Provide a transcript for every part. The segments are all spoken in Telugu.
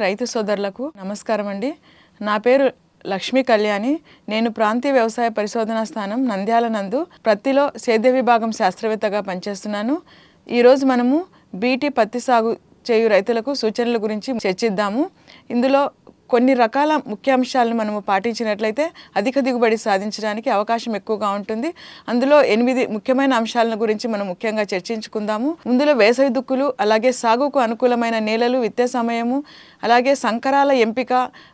రైతు సోదరులకు నమస్కారం అండి. నా పేరు లక్ష్మీ కళ్యాణి. నేను ప్రాంతీయ వ్యవసాయ పరిశోధనా స్థానం నంద్యాల నందు ప్రత్తిలో సేద్య విభాగం శాస్త్రవేత్తగా పనిచేస్తున్నాను. ఈరోజు మనము బీటీ పత్తి సాగు చేయు రైతులకు సూచనల గురించి చర్చిద్దాము. ఇందులో కొన్ని రకాల ముఖ్యాంశాలను మనము పాటించినట్లయితే అధిక దిగుబడి సాధించడానికి అవకాశం ఎక్కువగా ఉంటుంది. అందులో ఎనిమిది ముఖ్యమైన అంశాలను గురించి మనం ముఖ్యంగా చర్చించుకుందాము. ముందులో వేసవి దుక్కులు అలాగే సాగుకు అనుకూలమైన నేలలు విత్తే సమయము అలాగే సంకరాల ఎంపిక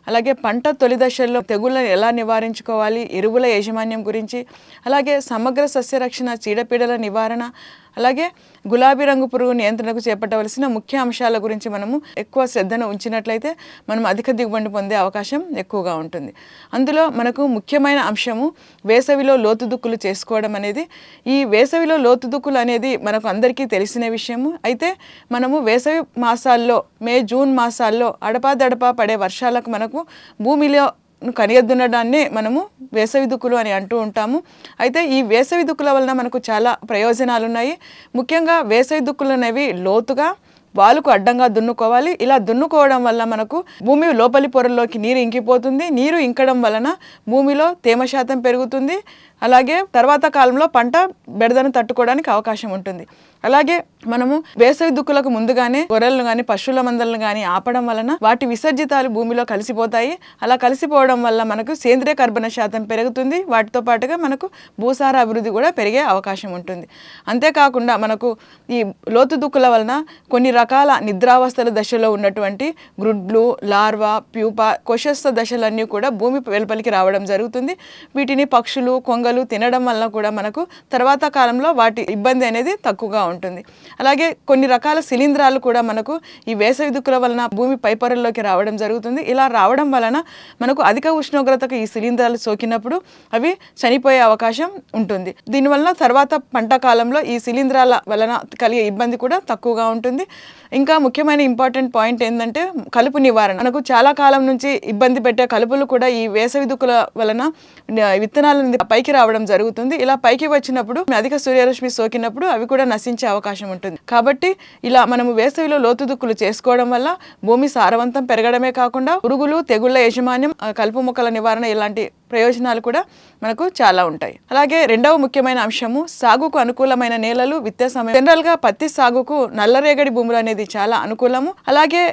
అలాగే పంట తొలి దశల్లో తెగుళ్ళను ఎలా నివారించుకోవాలి ఎరువుల యాజమాన్యం గురించి అలాగే సమగ్ర సస్యరక్షణ చీడపీడల నివారణ అలాగే గులాబీ రంగు పురుగు నియంత్రణకు చేపట్టవలసిన ముఖ్య అంశాల గురించి మనము ఎక్కువ శ్రద్ధను ఉంచినట్లయితే మనం అధిక దిగుబడి పొందే అవకాశం ఎక్కువగా ఉంటుంది. అందులో మనకు ముఖ్యమైన అంశము వేసవిలో లోతు దుక్కులు చేసుకోవడం అనేది. ఈ వేసవిలో లోతు దుక్కులు అనేది మనకు అందరికీ తెలిసిన విషయము. అయితే మనము వేసవి మాసాల్లో మే జూన్ మాసాల్లో అడపాదడపా పడే వర్షాలకు మనకు భూమిలో కనియద్దునడాన్ని మనము వేసవి దుక్కులు అని అంటూ ఉంటాము. అయితే ఈ వేసవి దుక్కుల వలన మనకు చాలా ప్రయోజనాలు ఉన్నాయి ముఖ్యంగా వేసవి దుక్కులు అనేవి లోతుగా వాలుకు అడ్డంగా దున్నుకోవాలి. ఇలా దున్నుకోవడం వల్ల మనకు భూమి లోపలి పొరల్లోకి నీరు ఇంకిపోతుంది. నీరు ఇంకడం వలన భూమిలో తేమ శాతం పెరుగుతుంది. అలాగే తర్వాత కాలంలో పంట బెడదను తట్టుకోవడానికి అవకాశం ఉంటుంది. అలాగే మనము వేసవి దుక్కులకు ముందుగానే గొర్రెలను కానీ పశువుల మందలను కానీ ఆపడం వలన వాటి విసర్జితాలు భూమిలో కలిసిపోతాయి. అలా కలిసిపోవడం వల్ల మనకు సేంద్రియ కర్బన శాతం పెరుగుతుంది. వాటితో పాటుగా మనకు భూసార అభివృద్ధి కూడా పెరిగే అవకాశం ఉంటుంది. అంతేకాకుండా మనకు ఈ లోతు దుక్కుల వలన కొన్ని రకాల నిద్రావస్థల దశలో ఉన్నటువంటి గ్రుడ్లు లార్వా ప్యూపా కొశస్థ దశలన్నీ కూడా భూమి వెలుపలికి రావడం జరుగుతుంది. వీటిని పక్షులు కొంగలు తినడం వలన కూడా మనకు తర్వాత కాలంలో వాటి ఇబ్బంది అనేది తక్కువగా ఉంటుంది అలాగే కొన్ని రకాల శిలీంధ్రాలు కూడా మనకు ఈ వేసవి దుక్కుల వలన భూమి పైపొరల్లోకి రావడం జరుగుతుంది. ఇలా రావడం వలన మనకు అధిక ఉష్ణోగ్రతకు ఈ శిలీంధ్రాలు సోకినప్పుడు అవి చనిపోయే అవకాశం ఉంటుంది. దీనివల్ల తర్వాత పంట కాలంలో ఈ శిలీంధ్రాల వలన కలిగే ఇబ్బంది కూడా తక్కువగా ఉంటుంది. ఇంకా ముఖ్యమైన ఇంపార్టెంట్ పాయింట్ ఏంటంటే కలుపు నివారణ. మనకు చాలా కాలం నుంచి ఇబ్బంది పెట్టే కలుపులు కూడా ఈ వేసవి దుక్కుల వలన విత్తనాల పైకి రావడం జరుగుతుంది. ఇలా పైకి వచ్చినప్పుడు అధిక సూర్యరశ్మి సోకినప్పుడు అవి కూడా నశించి అవకాశం ఉంటుంది. కాబట్టి ఇలా మనము వేసవిలో లోతుదుక్కులు చేసుకోవడం వల్ల భూమి సారవంతం పెరగడమే కాకుండా పురుగులు తెగుళ్ళ యాజమాన్యం కలుపు మొక్కల నివారణ ఇలాంటి ప్రయోజనాలు కూడా మనకు చాలా ఉంటాయి. అలాగే రెండవ ముఖ్యమైన అంశము సాగుకు అనుకూలమైన నేలలు విత్తే సమయం. జనరల్గా పత్తి సాగుకు నల్లరేగడి భూములు అనేది చాలా అనుకూలము. అలాగే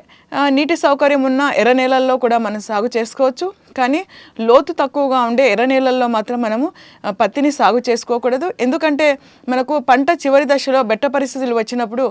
నీటి సౌకర్యం ఉన్న ఎర్ర నేలల్లో కూడా మనం సాగు చేసుకోవచ్చు. కానీ లోతు తక్కువగా ఉండే ఎర్ర నేలల్లో మాత్రం మనము పత్తిని సాగు చేసుకోకూడదు. ఎందుకంటే మనకు పంట చివరి దశలో బెట్ట పరిస్థితులు వచ్చినప్పుడు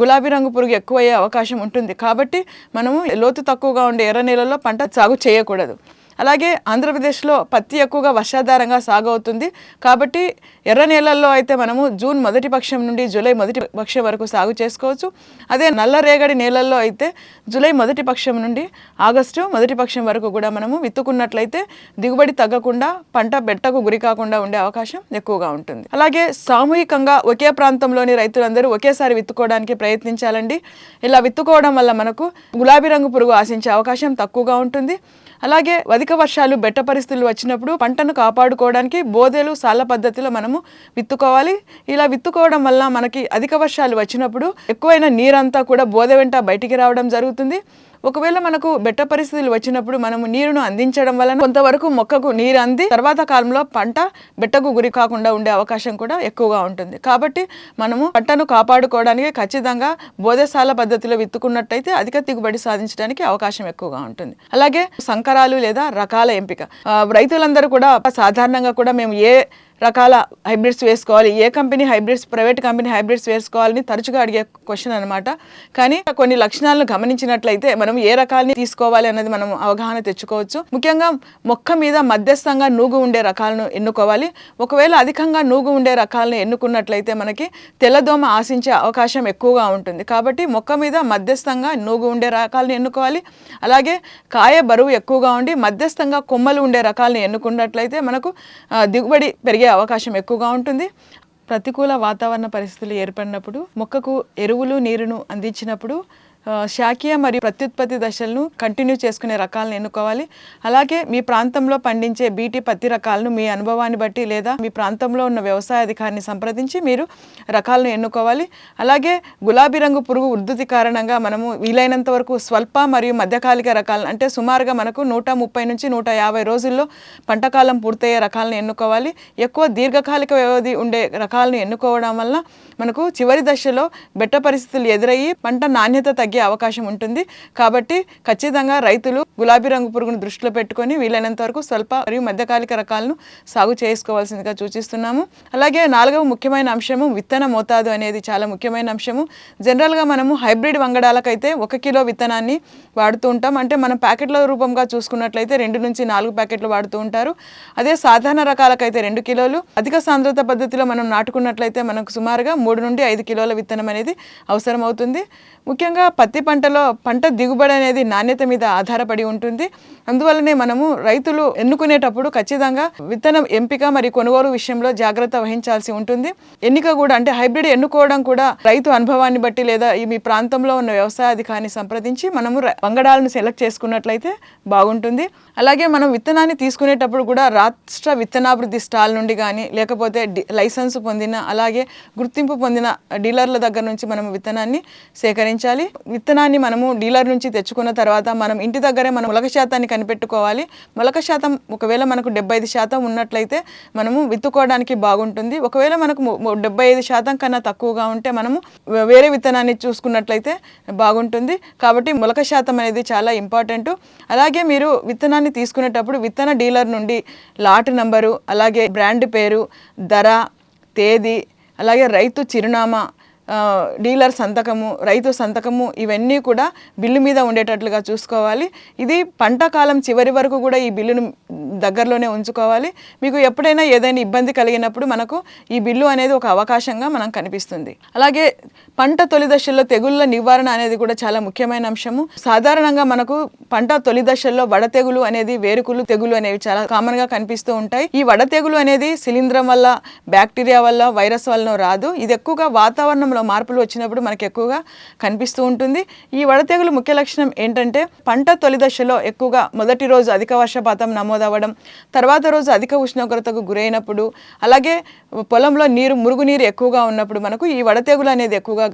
గులాబీ రంగు పురుగు ఎక్కువయ్యే అవకాశం ఉంటుంది. కాబట్టి మనము లోతు తక్కువగా ఉండే ఎర్ర నేలల్లో పంట సాగు చేయకూడదు. అలాగే ఆంధ్రప్రదేశ్లో పత్తి ఎక్కువగా వర్షాధారంగా సాగు అవుతుంది కాబట్టి ఎర్ర నేలల్లో అయితే మనము జూన్ మొదటి పక్షం నుండి జూలై మొదటి పక్షం వరకు సాగు చేసుకోవచ్చు. అదే నల్ల రేగడి నేలల్లో అయితే జూలై మొదటి పక్షం నుండి ఆగస్టు మొదటి పక్షం వరకు కూడా మనము విత్తుకున్నట్లయితే దిగుబడి తగ్గకుండా పంట బెట్టకు గురి కాకుండా ఉండే అవకాశం ఎక్కువగా ఉంటుంది. అలాగే సామూహికంగా ఒకే ప్రాంతంలోని రైతులందరూ ఒకేసారి విత్తుకోవడానికి ప్రయత్నించాలండి. ఇలా విత్తుకోవడం వల్ల మనకు గులాబీ రంగు పురుగు ఆశించే అవకాశం తక్కువగా ఉంటుంది. అలాగే అధిక వర్షాలు బెట్ట పరిస్థితులు వచ్చినప్పుడు పంటను కాపాడుకోవడానికి బోదెలు సాల పద్ధతిలో మనము విత్తుకోవాలి. ఇలా విత్తుకోవడం వల్ల మనకి అధిక వర్షాలు వచ్చినప్పుడు ఎక్కువైన నీరంతా కూడా బోదె వెంట బయటికి రావడం జరుగుతుంది. ఒకవేళ మనకు బెట్ట పరిస్థితులు వచ్చినప్పుడు మనము నీరును అందించడం వలన కొంతవరకు మొక్కకు నీరు అంది తర్వాత కాలంలో పంట బెట్టకు గురి కాకుండా ఉండే అవకాశం కూడా ఎక్కువగా ఉంటుంది. కాబట్టి మనము పంటను కాపాడుకోవడానికి ఖచ్చితంగా బోధశాల పద్ధతిలో విత్తుకున్నట్టయితే అధిక దిగుబడి సాధించడానికి అవకాశం ఎక్కువగా ఉంటుంది. అలాగే సంకరాలు లేదా రకాల ఎంపిక. రైతులందరూ కూడా సాధారణంగా కూడా మేము ఏ రకాల హైబ్రిడ్స్ వేసుకోవాలి. ఏ company hybrids private company hybrids వేసుకోవాలని తరచుగా అడిగే క్వశ్చన్ అనమాట కానీ కొన్ని లక్షణాలను గమనించినట్లయితే మనం ఏ రకాలని తీసుకోవాలి అనేది మనం అవగాహన తెచ్చుకోవచ్చు. ముఖ్యంగా మొక్క మీద మధ్యస్థంగా నూగు ఉండే రకాలను ఎన్నుకోవాలి. ఒకవేళ అధికంగా నూగు ఉండే రకాలను ఎన్నుకున్నట్లయితే మనకి తెల్లదోమ ఆశించే అవకాశం ఎక్కువగా ఉంటుంది. కాబట్టి మొక్క మీద మధ్యస్థంగా నూగు ఉండే రకాలను ఎన్నుకోవాలి. అలాగే కాయ బరువు ఎక్కువగా ఉండి మధ్యస్థంగా కొమ్మలు ఉండే రకాలను ఎన్నుకున్నట్లయితే మనకు దిగుబడి పెరిగే అవకాశం ఎక్కువగా ఉంటుంది. ప్రతికూల వాతావరణ పరిస్థితులు ఏర్పడినప్పుడు మొక్కకు ఎరువులు నీరును అందించినప్పుడు శాఖీయ మరియు ప్రత్యుత్పత్తి దశలను కంటిన్యూ చేసుకునే రకాలను ఎన్నుకోవాలి. అలాగే మీ ప్రాంతంలో పండించే బీటీ పత్తి రకాలను మీ అనుభవాన్ని బట్టి లేదా మీ ప్రాంతంలో ఉన్న వ్యవసాయ అధికారిని సంప్రదించి మీరు రకాలను ఎన్నుకోవాలి. అలాగే గులాబీ రంగు పురుగు ఉద్ధృతి కారణంగా మనము వీలైనంత వరకు స్వల్ప మరియు మధ్యకాలిక రకాలను అంటే సుమారుగా మనకు నూట ముప్పై నుంచి నూట యాభై రోజుల్లో పంటకాలం పూర్తయ్యే రకాలను ఎన్నుకోవాలి. ఎక్కువ దీర్ఘకాలిక వ్యవధి ఉండే రకాలను ఎన్నుకోవడం వల్ల మనకు చివరి దశలో బెట్ట పరిస్థితులు ఎదురయ్యి పంట నాణ్యత తగ్గే అవకాశం ఉంటుంది. కాబట్టి ఖచ్చితంగా రైతులు గులాబీ రంగు పురుగును దృష్టిలో పెట్టుకొని వీలైనంత వరకు స్వల్ప మరియు మధ్యకాలిక రకాలను సాగు చేసుకోవాల్సిందిగా సూచిస్తున్నాము. అలాగే నాలుగవ ముఖ్యమైన అంశము విత్తన మోతాదు అనేది చాలా ముఖ్యమైన అంశము. జనరల్గా మనము హైబ్రిడ్ వంగడాలకైతే ఒక కిలో విత్తనాన్ని వాడుతూ ఉంటాం. అంటే మనం ప్యాకెట్ల రూపంగా చూసుకున్నట్లయితే రెండు నుంచి నాలుగు ప్యాకెట్లు వాడుతూ ఉంటారు. అదే సాధారణ రకాలకైతే రెండు కిలోలు. అధిక సాంద్రత పద్ధతిలో మనం నాటుకున్నట్లయితే మనకు సుమారుగా మూడు నుండి ఐదు కిలోల విత్తనం అనేది అవసరం అవుతుంది ముఖ్యంగా పత్తి పంటలో పంట దిగుబడి అనేది నాణ్యత మీద ఆధారపడి ఉంటుంది. అందువల్లనే మనము రైతులు ఎన్నుకునేటప్పుడు ఖచ్చితంగా విత్తనం ఎంపిక మరియు కొనుగోలు విషయంలో జాగ్రత్త వహించాల్సి ఉంటుంది. ఎన్నిక కూడా అంటే హైబ్రిడ్ ఎన్నుకోవడం కూడా రైతు అనుభవాన్ని బట్టి లేదా ఈ మీ ప్రాంతంలో ఉన్న వ్యవసాయ అధికారిని సంప్రదించి మనము వంగడాలను సెలెక్ట్ చేసుకున్నట్లయితే బాగుంటుంది. అలాగే మనం విత్తనాన్ని తీసుకునేటప్పుడు కూడా రాష్ట్ర విత్తనాభివృద్ధి స్టాల్ నుండి కానీ లేకపోతే డి- లైసెన్స్ పొందిన అలాగే గుర్తింపు పొందిన డీలర్ల దగ్గర నుంచి మనం విత్తనాన్ని సేకరించాలి. విత్తనాన్ని మనము డీలర్ నుంచి తెచ్చుకున్న తర్వాత మనం ఇంటి దగ్గరే మనం మొలక శాతాన్ని కనిపెట్టుకోవాలి. మొలక శాతం ఒకవేళ మనకు డెబ్బై ఐదు శాతం ఉన్నట్లయితే మనము విత్తుకోవడానికి బాగుంటుంది. ఒకవేళ మనకు డెబ్బై ఐదు శాతం కన్నా తక్కువగా ఉంటే మనము వేరే విత్తనాన్ని చూసుకున్నట్లయితే బాగుంటుంది. కాబట్టి మొలక శాతం అనేది చాలా ఇంపార్టెంట్. అలాగే మీరు విత్తనాన్ని తీసుకునేటప్పుడు విత్తన డీలర్ నుండి లాట్ నంబరు అలాగే బ్రాండ్ పేరు ధర తేదీ అలాగే రైతు చిరునామా డీలర్ సంతకము రైతు సంతకము ఇవన్నీ కూడా బిల్లు మీద ఉండేటట్లుగా చూసుకోవాలి. ఇది పంట కాలం చివరి వరకు కూడా ఈ బిల్లును దగ్గరలోనే ఉంచుకోవాలి. మీకు ఎప్పుడైనా ఏదైనా ఇబ్బంది కలిగినప్పుడు మనకు ఈ బిల్లు అనేది ఒక అవకాశంగా మనం కనిపిస్తుంది. అలాగే పంట తొలి దశల్లో తెగుళ్ళ నివారణ అనేది కూడా చాలా ముఖ్యమైన అంశము. సాధారణంగా మనకు పంట తొలి దశల్లో వడ తెగులు అనేది వేరుకులు తెగులు అనేవి చాలా కామన్గా కనిపిస్తూ ఉంటాయి. ఈ వడ తెగులు అనేది శిలీంధ్రం వల్ల బ్యాక్టీరియా వల్ల వైరస్ వల్ల రాదు. ఇది ఎక్కువగా వాతావరణంలో మార్పులు వచ్చినప్పుడు మనకు ఎక్కువగా కనిపిస్తూ ఉంటుంది. ఈ వడతెగులు ముఖ్య లక్షణం ఏంటంటే పంట తొలి దశలో ఎక్కువగా మొదటి రోజు అధిక వర్షపాతం నమోదవ్వడం తర్వాత రోజు అధిక ఉష్ణోగ్రతకు గురైనప్పుడు అలాగే పొలంలో నీరు మురుగునీరు ఎక్కువగా ఉన్నప్పుడు మనకు ఈ వడతెగులు అనేది ఎక్కువగా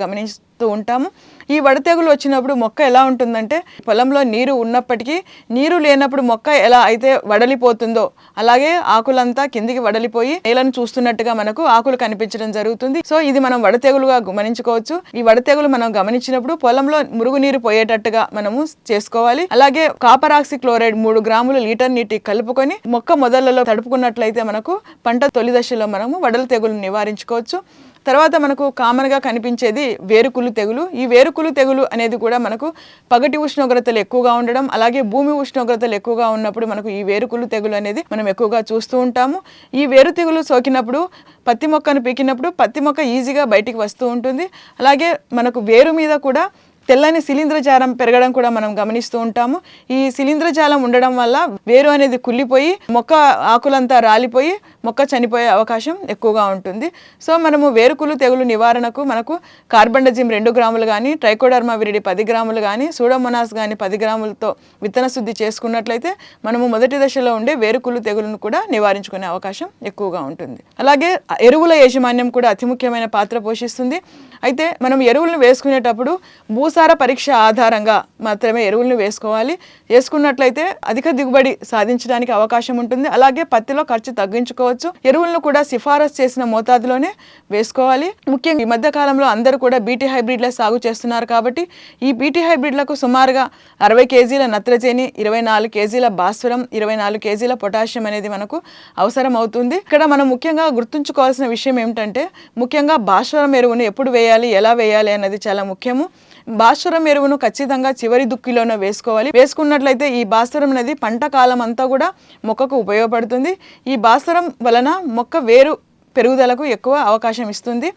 చేస్తూ ఉంటాము. ఈ వడ తెగులు వచ్చినప్పుడు మొక్క ఎలా ఉంటుందంటే పొలంలో నీరు ఉన్నప్పటికీ నీరు లేనప్పుడు మొక్క ఎలా అయితే వడలిపోతుందో అలాగే ఆకులంతా కిందికి వడలిపోయి నేలను చూస్తున్నట్టుగా మనకు ఆకులు కనిపించడం జరుగుతుంది. సో ఇది మనం వడ తెగులుగా గమనించుకోవచ్చు. ఈ వడ తెగులు మనం గమనించినప్పుడు పొలంలో మురుగునీరు పోయేటట్టుగా మనము చేసుకోవాలి. అలాగే కాపరాక్సి క్లోరైడ్ మూడు గ్రాములు లీటర్ నీటి కలుపుకొని మొక్క మొదళ్ళలో తడుపుకున్నట్లయితే మనకు పంట తొలి దశలో మనము వడల తెగులు నివారించుకోవచ్చు. తర్వాత మనకు కామన్గా కనిపించేది వేరుకులు తెగులు. ఈ వేరుకులు తెగులు అనేది కూడా మనకు పగటి ఉష్ణోగ్రతలు ఎక్కువగా ఉండడం అలాగే భూమి ఉష్ణోగ్రతలు ఎక్కువగా ఉన్నప్పుడు మనకు ఈ వేరుకులు తెగులు అనేది మనం ఎక్కువగా చూస్తూ ఉంటాము. ఈ వేరు తెగులు సోకినప్పుడు పత్తి మొక్కను పీకినప్పుడు పత్తి మొక్క ఈజీగా బయటికి వస్తూ ఉంటుంది. అలాగే మనకు వేరు మీద కూడా తెల్లని శిలీంద్రజాలం పెరగడం కూడా మనం గమనిస్తూ ఉంటాము. ఈ శిలీంద్రజాలం ఉండడం వల్ల వేరు అనేది కుళ్ళిపోయి మొక్క ఆకులంతా రాలిపోయి మొక్క చనిపోయే అవకాశం ఎక్కువగా ఉంటుంది. సో మనము వేరుకులు తెగులు నివారణకు మనకు కార్బండజిమ్ రెండు గ్రాములు కానీ ట్రైకోడర్మా విరిడి పది గ్రాములు కానీ సూడోమోనాస్ కానీ పది గ్రాములతో విత్తన శుద్ధి చేసుకున్నట్లయితే మనము మొదటి దశలో ఉండే వేరుకులు తెగులను కూడా నివారించుకునే అవకాశం ఎక్కువగా ఉంటుంది. అలాగే ఎరువుల యాజమాన్యం కూడా అతి ముఖ్యమైన పాత్ర పోషిస్తుంది. అయితే మనం ఎరువులను వేసుకునేటప్పుడు భూసార పరీక్ష ఆధారంగా మాత్రమే ఎరువులను వేసుకోవాలి. వేసుకున్నట్లయితే అధిక దిగుబడి సాధించడానికి అవకాశం ఉంటుంది. అలాగే పత్తిలో ఖర్చు తగ్గించుకోవచ్చు. ఎరువులను కూడా సిఫారసు చేసిన మోతాదులోనే వేసుకోవాలి. ముఖ్యంగా ఈ మధ్య కాలంలో అందరూ కూడా బీటీ హైబ్రిడ్ల సాగు చేస్తున్నారు కాబట్టి ఈ బీటీ హైబ్రిడ్లకు సుమారుగా అరవై కేజీల నత్రజని ఇరవై నాలుగు కేజీల భాస్వరం ఇరవై నాలుగు కేజీల పొటాషియం అనేది మనకు అవసరం అవుతుంది. ఇక్కడ మనం ముఖ్యంగా గుర్తుంచుకోవాల్సిన విషయం ఏమిటంటే ముఖ్యంగా భాస్వరం ఎరువును ఎప్పుడు వేయాలి ఎలా వేయాలి అనేది చాలా ముఖ్యము. భాస్వరం ఎరువును ఖచ్చితంగా చివరి దుక్కిలోనే వేసుకోవాలి. వేసుకున్నట్లయితే ఈ భాస్వరం అనేది పంట కాలం అంతా కూడా మొక్కకు ఉపయోగపడుతుంది. ఈ భాస్వరం వలన మొక్క వేరు పెరుగుదలకు ఎక్కువ అవకాశం ఇస్తుంది.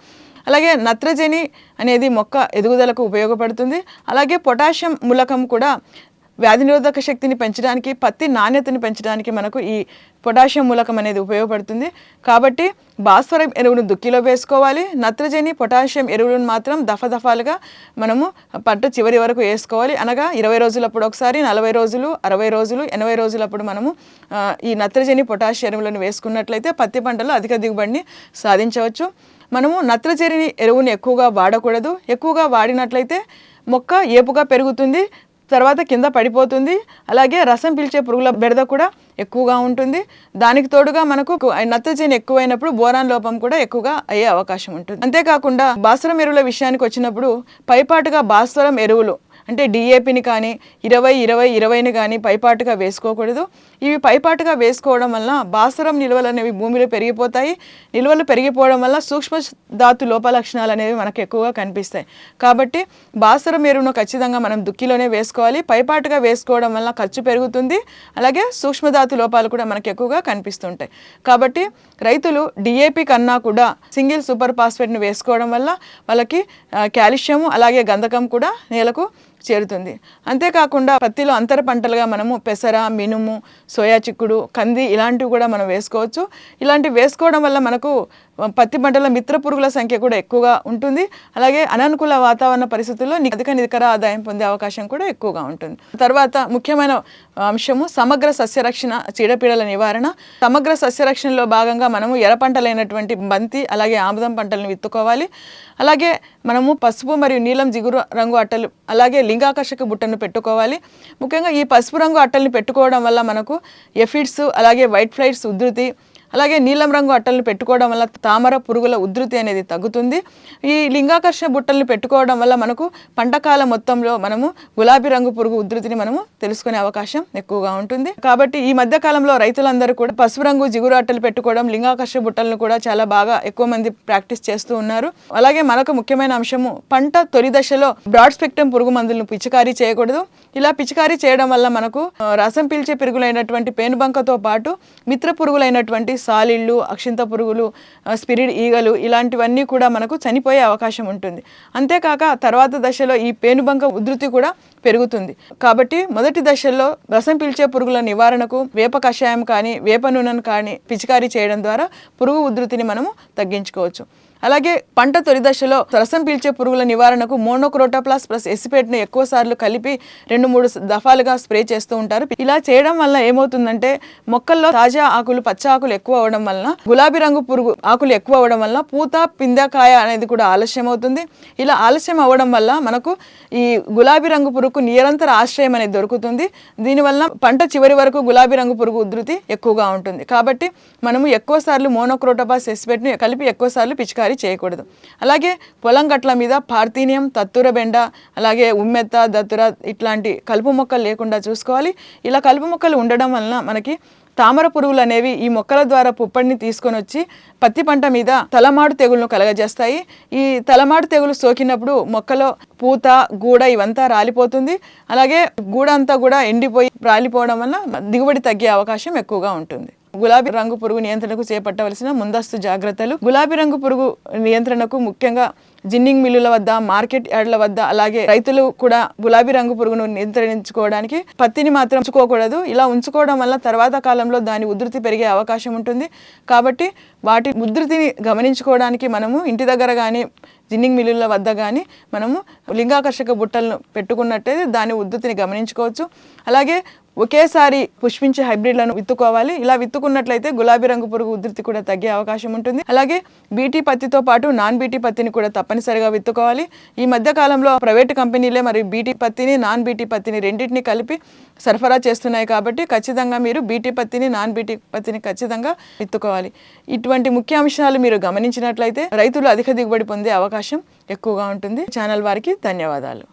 అలాగే నత్రజని అనేది మొక్క ఎదుగుదలకు ఉపయోగపడుతుంది. అలాగే పొటాషియం మూలకం కూడా వ్యాధి నిరోధక శక్తిని పెంచడానికి పత్తి నాణ్యతను పెంచడానికి మనకు ఈ పొటాషియం మూలకం అనేది ఉపయోగపడుతుంది. కాబట్టి భాస్వరం ఎరువును దుక్కిలో వేసుకోవాలి. నత్రజని పొటాషియం ఎరువులను మాత్రం దఫదఫాలుగా మనము పంట చివరి వరకు వేసుకోవాలి. అనగా ఇరవై రోజులప్పుడు ఒకసారి నలభై రోజులు అరవై రోజులు ఎనభై రోజులప్పుడు మనము ఈ నత్రజని పొటాషియం ఎరువులను వేసుకున్నట్లయితే పత్తి పంటలో అధిక దిగుబడిని సాధించవచ్చు. మనము నత్రజని ఎరువుని ఎక్కువగా వాడకూడదు. ఎక్కువగా వాడినట్లయితే మొక్క ఏపుగా పెరుగుతుంది. తర్వాత కింద పడిపోతుంది. అలాగే రసం పీల్చే పురుగుల బెడద కూడా ఎక్కువగా ఉంటుంది. దానికి తోడుగా మనకు నత్రజని ఎక్కువైనప్పుడు బోరాన్ లోపం కూడా ఎక్కువగా అయ్యే అవకాశం ఉంటుంది. అంతేకాకుండా భాస్వరం ఎరువుల విషయానికి వచ్చినప్పుడు పైపాటుగా భాస్వరం ఎరువులు అంటే డిఏపిని కానీ ఇరవై ఇరవై ఇరవైని కానీ పైపాటుగా వేసుకోకూడదు. ఇవి పైపాటుగా వేసుకోవడం వలన బాసరం నిల్వలు అనేవి భూమిలో పెరిగిపోతాయి. నిల్వలు పెరిగిపోవడం వల్ల సూక్ష్మ ధాతు లోప లక్షణాలు అనేవి మనకు ఎక్కువగా కనిపిస్తాయి. కాబట్టి బాసరం ఎరువును ఖచ్చితంగా మనం దుక్కిలోనే వేసుకోవాలి. పైపాటుగా వేసుకోవడం వల్ల ఖర్చు పెరుగుతుంది. అలాగే సూక్ష్మధాతు లోపాలు కూడా మనకు ఎక్కువగా కనిపిస్తుంటాయి. కాబట్టి రైతులు డిఏపి కన్నా కూడా సింగిల్ సూపర్ ఫాస్ఫేట్ను వేసుకోవడం వల్ల వాళ్ళకి ఆ, కాల్షియం అలాగే గంధకం కూడా నేలకు చేరుతుంది. అంతేకాకుండా పత్తిలో అంతర పంటలుగా మనము పెసర మినుము సోయా చిక్కుడు కంది ఇలాంటివి కూడా మనం వేసుకోవచ్చు. ఇలాంటివి వేసుకోవడం వల్ల మనకు పత్తి పంటలో మిత్ర పురుగుల సంఖ్య కూడా ఎక్కువగా ఉంటుంది. అలాగే అననుకూల వాతావరణ పరిస్థితుల్లో అధిక నికర ఆదాయం పొందే అవకాశం కూడా ఎక్కువగా ఉంటుంది. తర్వాత ముఖ్యమైన అంశము సమగ్ర సస్యరక్షణ చీడపీడల నివారణ. సమగ్ర సస్యరక్షణలో భాగంగా మనము ఎర్ర పంటలైనటువంటి బంతి అలాగే ఆముదం పంటలను విత్తుకోవాలి. అలాగే మనము పసుపు మరియు నీలం జిగురు రంగు అట్టలు అలాగే లింగాకర్షక బుట్టను పెట్టుకోవాలి. ముఖ్యంగా ఈ పసుపు రంగు అట్టల్ని పెట్టుకోవడం వల్ల మనకు ఎఫిడ్స్ అలాగే వైట్ ఫ్లైట్స్ ఉధృతి అలాగే నీలం రంగు అట్టలను పెట్టుకోవడం వల్ల తామర పురుగుల ఉధృతి అనేది తగ్గుతుంది. ఈ లింగాకర్షణ బుట్టలను పెట్టుకోవడం వల్ల మనకు పంటకాల మొత్తంలో మనము గులాబీ రంగు పురుగు ఉధృతిని మనము తెలుసుకునే అవకాశం ఎక్కువగా ఉంటుంది. కాబట్టి ఈ మధ్య కాలంలో రైతులందరూ కూడా పసుపు రంగు జిగురు అట్టలు పెట్టుకోవడం లింగాకర్షణ బుట్టలను కూడా చాలా బాగా ఎక్కువ మంది ప్రాక్టీస్ చేస్తూ ఉన్నారు. అలాగే మనకు ముఖ్యమైన అంశము పంట తొలి దశలో బ్రాడ్ స్పెక్ట్రమ్ పురుగు మందులను పిచికారీ చేయకూడదు. ఇలా పిచికారీ చేయడం వల్ల మనకు రసం పీల్చే పురుగులైనటువంటి పేనుబంకతో పాటు మిత్ర పురుగులైనటువంటి సాలిళ్ళు అక్షింత పురుగులు స్పిరిడ్ ఈగలు ఇలాంటివన్నీ కూడా మనకు చనిపోయే అవకాశం ఉంటుంది. అంతేకాక తర్వాత దశలో ఈ పేనుబంక ఉధృతి కూడా పెరుగుతుంది. కాబట్టి మొదటి దశల్లో రసం పీల్చే పురుగుల నివారణకు వేప కషాయం కానీ వేప నూనెను కానీ పిచికారీ చేయడం ద్వారా పురుగు ఉధృతిని మనము తగ్గించుకోవచ్చు. అలాగే పంట తొలి దశలో రసం పీల్చే పురుగుల నివారణకు మోనోక్రోటోప్లాస్ ప్లస్ ఎసిపేట్ను ఎక్కువ సార్లు కలిపి రెండు మూడు దఫాలుగా స్ప్రే చేస్తూ ఉంటారు. ఇలా చేయడం వల్ల ఏమవుతుందంటే మొక్కల్లో తాజా ఆకులు పచ్చ ఆకులు ఎక్కువ అవడం వలన గులాబీ రంగు పురుగు ఆకులు ఎక్కువ అవడం వల్ల పూత పిందకాయ అనేది కూడా ఆలస్యం అవుతుంది ఇలా ఆలస్యం అవ్వడం వల్ల మనకు ఈ గులాబీ రంగు పురుగుకు నిరంతర ఆశ్రయం అనేది దొరుకుతుంది. దీనివల్ల పంట చివరి వరకు గులాబీ రంగు పురుగు ఉధృతి ఎక్కువగా ఉంటుంది. కాబట్టి మనము ఎక్కువ సార్లు మోనోక్రోటోపాస్ ఎస్పెట్ను కలిపి ఎక్కువ సార్లు పిచికారీ చేయకూడదు. అలాగే పొలం గట్ల మీద పార్థీనియం తత్తుర బెండ అలాగే ఉమ్మెత్త దత్తుర ఇట్లాంటి కలుపు మొక్కలు లేకుండా చూసుకోవాలి. ఇలా కలుపు మొక్కలు ఉండడం వలన మనకి తామర పురుగులు అనేవి ఈ మొక్కల ద్వారా పుప్పడిని తీసుకొని వచ్చి పత్తి పంట మీద తలమాడు తెగులను కలగజేస్తాయి. ఈ తలమాడు తెగులు సోకినప్పుడు మొక్కలో పూత గూడ ఇవంతా రాలిపోతుంది. అలాగే గూడ అంతా కూడా ఎండిపోయి రాలిపోవడం వల్ల దిగుబడి తగ్గే అవకాశం ఎక్కువగా ఉంటుంది. గులాబీ రంగు పురుగు నియంత్రణకు చేపట్టవలసిన ముందస్తు జాగ్రత్తలు. గులాబీ రంగు పురుగు నియంత్రణకు ముఖ్యంగా జిన్నింగ్ మిల్లుల వద్ద మార్కెట్ యార్డ్ల వద్ద అలాగే రైతులు కూడా గులాబీ రంగు పురుగును నియంత్రించుకోవడానికి పత్తిని మాత్రం ఉంచుకోకూడదు. ఇలా ఉంచుకోవడం వల్ల తర్వాత కాలంలో దాని ఉధృతి పెరిగే అవకాశం ఉంటుంది. కాబట్టి వాటి ఉధృతిని గమనించుకోవడానికి మనము ఇంటి దగ్గర కానీ జిన్నింగ్ మిల్లుల వద్ద కానీ మనము లింగాకర్షక బుట్టలను పెట్టుకున్నట్టయితే దాని ఉధృతిని గమనించుకోవచ్చు. అలాగే ఒకేసారి పుష్పించే హైబ్రిడ్లను విత్తుకోవాలి. ఇలా విత్తుకున్నట్లయితే గులాబీ రంగు పురుగు ఉధృతి కూడా తగ్గే అవకాశం ఉంటుంది. అలాగే బీటీ పత్తితో పాటు నాన్ బీటీ పత్తిని కూడా తప్పనిసరిగా విత్తుకోవాలి. ఈ మధ్య కాలంలో ప్రైవేట్ కంపెనీలే మరి బీటీ పత్తిని నాన్ బీటీ పత్తిని రెండింటిని కలిపి సరఫరా చేస్తున్నాయి కాబట్టి ఖచ్చితంగా మీరు బీటీ పత్తిని నాన్ బీటీ పత్తిని ఖచ్చితంగా విత్తుకోవాలి. ఇటువంటి ముఖ్య అంశాలు మీరు గమనించినట్లయితే రైతులు అధిక దిగుబడి పొందే అవకాశం ఎక్కువగా ఉంటుంది. ఛానల్ వారికి ధన్యవాదాలు.